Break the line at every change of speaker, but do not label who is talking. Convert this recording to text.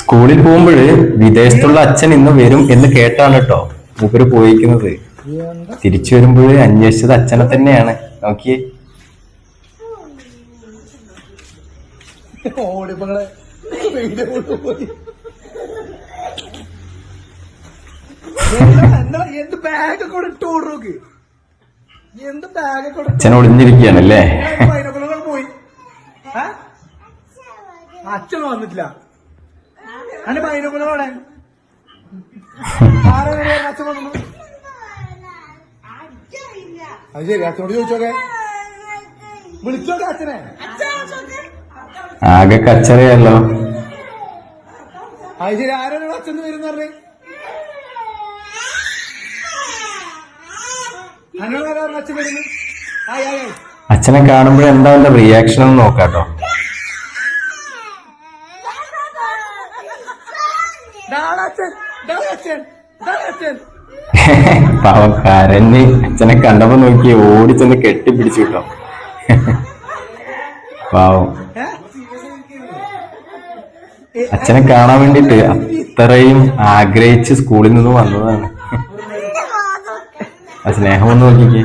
സ്കൂളിൽ പോകുമ്പോൾ വിദേശത്തുള്ള അച്ഛൻ ഇന്ന് വരും എന്ന് കേട്ടാണ് കേട്ടോ മൂപ്പര് പോയിക്കുന്നത്. തിരിച്ചു വരുമ്പോൾ അന്വേഷിച്ചത് അച്ഛനെ തന്നെയാണ്. നോക്കിയേ. അച്ഛൻ ഒളിഞ്ഞിരിക്കുകയാണല്ലേ?
അച്ഛൻ വന്നിട്ടില്ല. അന്റെ പൈനക്കുളവിടെ ആരാണ് അച്ഛൻ വന്നു അത് ശരി അച്ഛനോട് ചോദിച്ചോക്കെ. വിളിച്ചോക്കെ അച്ഛനെ.
ആകെ കച്ചറയല്ലോ.
അത് ശരി ആരോട് അച്ഛൻ വരുന്ന പറഞ്ഞേ?
അച്ഛനെ കാണുമ്പോഴെന്താ റിയാക്ഷൻ ഒന്ന് നോക്കാട്ടോ
ദാടാ അച്ഛൻ ദാടാ അച്ഛൻ ദാടാ അച്ഛൻ
പാവം കരഞ്ഞ് അച്ഛനെ കണ്ടപ്പോ നോക്കി ഓടി ചെന്ന് കെട്ടിപ്പിടിച്ചു കേട്ടോ. പാവം? അച്ഛനെ കാണാൻ വേണ്ടിട്ട് അത്രയും ആഗ്രഹിച്ച് സ്കൂളിൽ നിന്ന് വന്നതാണ്. ആ സ്നേഹം ഒന്ന് നോക്കിക്കേ.